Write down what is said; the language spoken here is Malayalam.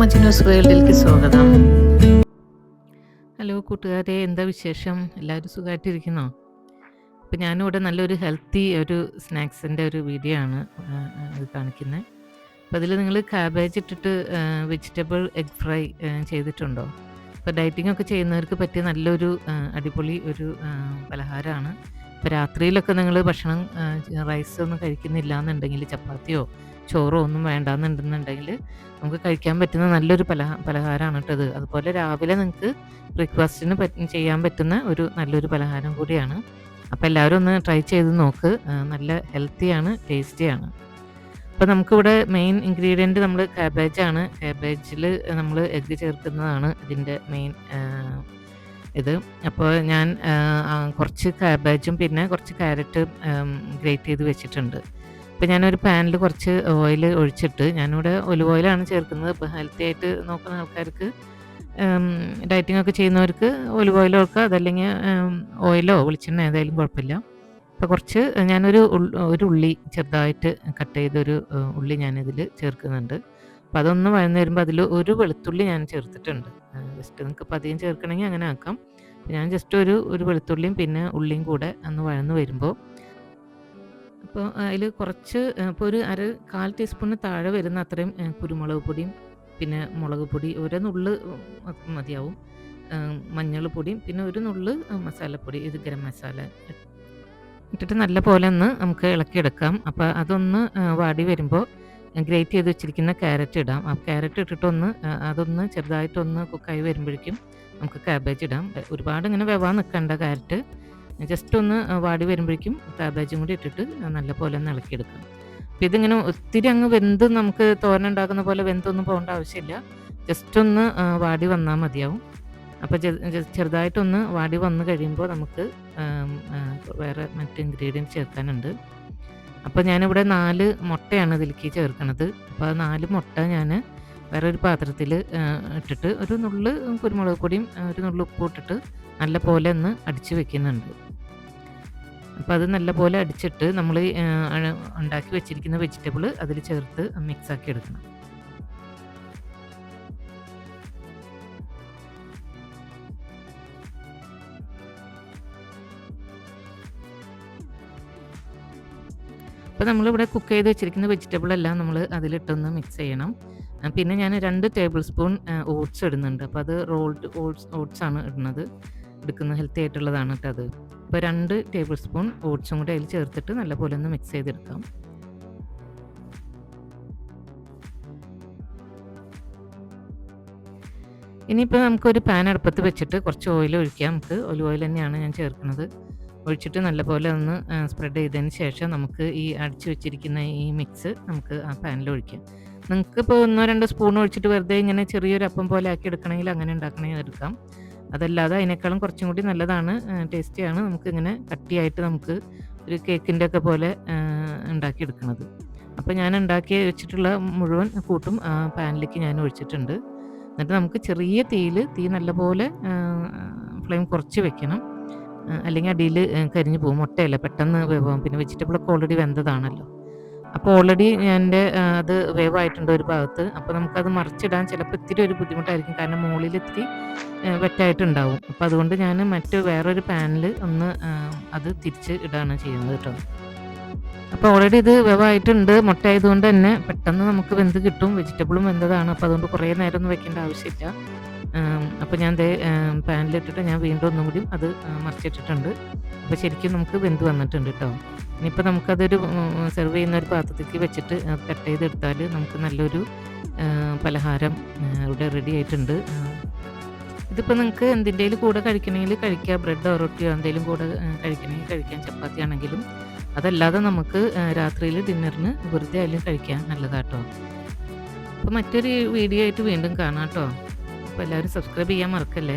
മജ്നൂസ് വേൾഡിലേക്ക് സ്വാഗതം. ഹലോ കൂട്ടുകാരെ എന്താ വിശേഷം? എല്ലാവരും സുഖമായിട്ടിരിക്കുന്നോ അപ്പോൾ ഞാനിവിടെ നല്ലൊരു ഹെൽത്തി ഒരു സ്നാക്സിന്റെ ഒരു വീഡിയോ ആണ് ഇത് കാണിക്കുന്നത് അപ്പോൾ അതിൽ നിങ്ങൾ കാബേജ് ഇട്ടിട്ട് വെജിറ്റബിൾ എഗ് ഫ്രൈ ചെയ്തിട്ടുണ്ടോ? അപ്പോൾ ഡയറ്റിംഗ് ഒക്കെ ചെയ്യുന്നവർക്ക് പറ്റിയ നല്ലൊരു അടിപൊളി ഒരു പലഹാരമാണ്. ഇപ്പോൾ രാത്രിയിലൊക്കെ നിങ്ങൾ ഭക്ഷണം റൈസ് ഒന്നും കഴിക്കുന്നില്ല എന്നുണ്ടെങ്കിൽ ചപ്പാത്തിയോ ചോറോ ഒന്നും വേണ്ടാന്നുണ്ടെന്നുണ്ടെങ്കിൽ നമുക്ക് കഴിക്കാൻ പറ്റുന്ന നല്ലൊരു പല പലഹാരമാണ് കേട്ടത് അതുപോലെ രാവിലെ നിങ്ങൾക്ക് ബ്രേക്ക്ഫാസ്റ്റിന് ചെയ്യാൻ പറ്റുന്ന ഒരു നല്ലൊരു പലഹാരം കൂടിയാണ്. അപ്പോൾ എല്ലാവരും ഒന്ന് ട്രൈ ചെയ്ത് നോക്ക്. നല്ല ഹെൽത്തിയാണ് ടേസ്റ്റിയാണ് അപ്പോൾ നമുക്കിവിടെ മെയിൻ ഇൻഗ്രീഡിയന്റ് നമ്മൾ കാബേജാണ് കാബേജിൽ നമ്മൾ എഗ്ഗ് ചേർക്കുന്നതാണ് ഇതിന്റെ മെയിൻ ഇത്. അപ്പോൾ ഞാൻ കുറച്ച് കാബേജും പിന്നെ കുറച്ച് ക്യാരറ്റ് ഗ്രേറ്റ് ചെയ്ത് വെച്ചിട്ടുണ്ട്. അപ്പോൾ ഞാനൊരു പാനിൽ കുറച്ച് ഓയിൽ ഒഴിച്ചിട്ട് ഞാനിവിടെ ഒലിവ് ഓയിലാണ് ചേർക്കുന്നത്. അപ്പോൾ ഹെൽത്തി ആയിട്ട് നോക്കുന്ന ആൾക്കാർക്ക് ഡയറ്റിംഗ് ഒക്കെ ചെയ്യുന്നവർക്ക് ഒലിവ് ഓയിൽ ഒക്കെ അതല്ലെങ്കിൽ ഓയിലോ വെളിച്ചെണ്ണ ഏതായാലും കുഴപ്പമില്ല. അപ്പോൾ കുറച്ച് ഞാനൊരു ഒരു ഉള്ളി ചെറുതായിട്ട് കട്ട് ചെയ്തൊരു ഉള്ളി ഞാനിതിൽ ചേർക്കുന്നുണ്ട്. അപ്പോൾ അതൊന്ന് വഴന്ന് വരുമ്പോൾ അതിൽ ഒരു വെളുത്തുള്ളി ഞാൻ ചേർത്തിട്ടുണ്ട്. ജസ്റ്റ് നിങ്ങൾക്ക് അധികം ചേർക്കണമെങ്കിൽ അങ്ങനെ ആക്കാം. ഞാൻ ജസ്റ്റ് ഒരു ഒരു വെളുത്തുള്ളിയും പിന്നെ ഉള്ളിയും കൂടെ അന്ന് വഴന്ന് വരുമ്പോൾ അപ്പോൾ അതിൽ കുറച്ച് ഇപ്പോൾ ഒരു അര കാൽ ടീസ്പൂണിന് താഴെ വരുന്ന അത്രയും കുരുമുളക് പൊടിയും പിന്നെ മുളക് പൊടി ഒരു നുള്ള് മതിയാവും. മഞ്ഞൾ പൊടിയും പിന്നെ ഒരു നുള്ള് മസാലപ്പൊടി ഇത് ഗരം മസാല ഇട്ടിട്ട് നല്ല പോലെ ഒന്ന് നമുക്ക് ഇളക്കിയെടുക്കാം. അപ്പോൾ അതൊന്ന് വാടി വരുമ്പോൾ ഗ്രേറ്റ് ചെയ്ത് വെച്ചിരിക്കുന്ന ക്യാരറ്റ് ഇടാം. ആ ക്യാരറ്റ് ഇട്ടിട്ടൊന്ന് അതൊന്ന് ചെറുതായിട്ടൊന്ന് കുക്കായി വരുമ്പോഴേക്കും നമുക്ക് കാബേജ് ഇടാം. ഒരുപാട് ഇങ്ങനെ വെവാൻ നിൽക്കേണ്ട ക്യാരറ്റ്. ജസ്റ്റ് ഒന്ന് വാടി വരുമ്പോഴേക്കും കാബേജും കൂടി ഇട്ടിട്ട് നല്ലപോലെ ഒന്ന് ഇളക്കിയെടുക്കാം. അപ്പോൾ ഇതിങ്ങനെ ഒത്തിരി അങ്ങ് വെന്ത് നമുക്ക് തോരൻ ഉണ്ടാക്കുന്ന പോലെ വെന്തൊന്നും പോകേണ്ട ആവശ്യമില്ല. ജസ്റ്റ് ഒന്ന് വാടി വന്നാൽ മതിയാവും. അപ്പോൾ ചെറുതായിട്ടൊന്ന് വാടി വന്നു കഴിയുമ്പോൾ നമുക്ക് വേറെ മറ്റ് ഇൻഗ്രീഡിയൻസ് ചേർക്കാനുണ്ട്. അപ്പോൾ ഞാനിവിടെ നാല് മുട്ടയാണ് ഇതിലേക്ക് ചേർക്കുന്നത് അപ്പോൾ ആ നാല് മുട്ട ഞാൻ വേറൊരു പാത്രത്തിൽ ഇട്ടിട്ട് ഒരു നുള്ള് കുരുമുളക് പൊടിയും ഒരു നുള്ളു ഉപ്പും ഇട്ടിട്ട് നല്ല പോലെ ഒന്ന് അടിച്ച് വെക്കുന്നുണ്ട്. അപ്പോൾ അത് നല്ല പോലെ അടിച്ചിട്ട് നമ്മൾ ഉണ്ടാക്കി വെച്ചിരിക്കുന്ന വെജിറ്റബിൾ അതിൽ ചേർത്ത് മിക്സാക്കി എടുക്കണം. അപ്പോൾ നമ്മളിവിടെ കുക്ക് ചെയ്ത് വെച്ചിരിക്കുന്ന വെജിറ്റബിൾ എല്ലാം നമ്മൾ അതിലിട്ടൊന്ന് മിക്സ് ചെയ്യണം. പിന്നെ ഞാൻ രണ്ട് ടേബിൾ സ്പൂൺ ഓട്സ് ഇടുന്നുണ്ട്. അപ്പോൾ അത് റോൾഡ് ഓട്സ് ഓട്സ് ആണ് ഇടുന്നത്. എടുക്കുന്ന ഹെൽത്തി ആയിട്ടുള്ളതാണ് കേട്ടോ അത്. അപ്പോൾ രണ്ട് ടേബിൾ സ്പൂൺ ഓട്സും കൂടെ അതിൽ ചേർത്തിട്ട് നല്ലപോലെ ഒന്ന് മിക്സ് ചെയ്തെടുക്കാം. ഇനിയിപ്പോൾ നമുക്കൊരു പാൻ അടുപ്പത്ത് വെച്ചിട്ട് കുറച്ച് ഓയിൽ ഒഴിക്കാം. നമുക്ക് ഒലിവ് ഓയിൽ തന്നെയാണ് ഞാൻ ചേർക്കുന്നത്. ഒഴിച്ചിട്ട് നല്ലപോലെ ഒന്ന് സ്പ്രെഡ് ചെയ്തതിന് ശേഷം നമുക്ക് ഈ അടിച്ചു വെച്ചിരിക്കുന്ന ഈ മിക്സ് നമുക്ക് ആ പാനിൽ ഒഴിക്കാം. നിങ്ങൾക്ക് ഇപ്പോൾ ഒന്നോ രണ്ടോ സ്പൂൺ ഒഴിച്ചിട്ട് വെറുതെ ഇങ്ങനെ ചെറിയൊരു അപ്പം പോലെ ആക്കി എടുക്കണമെങ്കിൽ അങ്ങനെ ഉണ്ടാക്കണമെങ്കിൽ എടുക്കാം. അതല്ലാതെ അതിനേക്കാളും കുറച്ചും കൂടി നല്ലതാണ് ടേസ്റ്റിയാണ് നമുക്ക് ഇങ്ങനെ കട്ടിയായിട്ട് നമുക്ക് ഒരു കേക്കിന്റെ ഒക്കെ പോലെ ഉണ്ടാക്കിയെടുക്കുന്നത് അപ്പോൾ ഞാൻ ഉണ്ടാക്കി വെച്ചിട്ടുള്ള മുഴുവൻ കൂട്ടും പാനിലേക്ക് ഞാൻ ഒഴിച്ചിട്ടുണ്ട്. എന്നിട്ട് നമുക്ക് ചെറിയ തീയിൽ തീ നല്ലപോലെ ഫ്ലെയിം കുറച്ച് വെക്കണം. അല്ലെങ്കിൽ അടിയിൽ കരിഞ്ഞു പോകും. മുട്ടയല്ല? പെട്ടെന്ന് വേവാകും പിന്നെ വെജിറ്റബിൾ ഒക്കെ ഓൾറെഡി വെന്തതാണല്ലോ. അപ്പോൾ ഓൾറെഡി എന്റെ അത് വേവായിട്ടുണ്ട് ഒരു ഭാഗത്ത്. അപ്പോൾ നമുക്കത് മറിച്ചിടാൻ ചിലപ്പോൾ ഇത്തിരി ഒരു ബുദ്ധിമുട്ടായിരിക്കും. കാരണം മുകളിൽ ഇത്തിരി വെറ്റായിട്ടുണ്ടാവും അപ്പോൾ അതുകൊണ്ട് ഞാൻ മറ്റ് വേറൊരു പാനിൽ ഒന്ന് അത് തിരിച്ച് ഇടാണ് ചെയ്യുന്നത് കേട്ടോ. അപ്പോൾ ഓൾറെഡി ഇത് വേവായിട്ടുണ്ട്. മുട്ട ആയതുകൊണ്ട് തന്നെ പെട്ടെന്ന് നമുക്ക് വെന്ത് കിട്ടും. വെജിറ്റബിളും വെന്തതാണ്. അപ്പോൾ അതുകൊണ്ട് കുറേ നേരം ഒന്നും വെക്കേണ്ട ആവശ്യമില്ല. അപ്പോൾ ഞാൻ ദേ പാനിലിട്ടിട്ട് ഞാൻ വീണ്ടും ഒന്നും കൂടി അത് മറിച്ചിട്ടിട്ടുണ്ട്. അപ്പോൾ ശരിക്കും നമുക്ക് വെന്ത് വന്നിട്ടുണ്ട് കേട്ടോ ഇനിയിപ്പോൾ നമുക്കതൊരു സെർവ് ചെയ്യുന്ന ഒരു പാത്രത്തേക്ക് വെച്ചിട്ട് കട്ട് ചെയ്തെടുത്താൽ നമുക്ക് നല്ലൊരു പലഹാരം ഇവിടെ റെഡി ആയിട്ടുണ്ട്. ഇതിപ്പോൾ നിങ്ങൾക്ക് എന്തിന്റെയും കൂടെ കഴിക്കണമെങ്കിൽ കഴിക്കാം. ബ്രെഡോ റൊട്ടിയോ എന്തെങ്കിലും കൂടെ കഴിക്കണമെങ്കിൽ കഴിക്കാം. ചപ്പാത്തി ആണെങ്കിലും. അതല്ലാതെ നമുക്ക് രാത്രിയിൽ ഡിന്നറിന് വെറുതെ ആയാലും കഴിക്കാൻ നല്ലതാട്ടോ അപ്പോൾ മറ്റൊരു വീഡിയോ ആയിട്ട് വീണ്ടും കാണാം കേട്ടോ അപ്പോൾ എല്ലാവരും സബ്സ്ക്രൈബ് ചെയ്യാൻ മറക്കല്ലേ?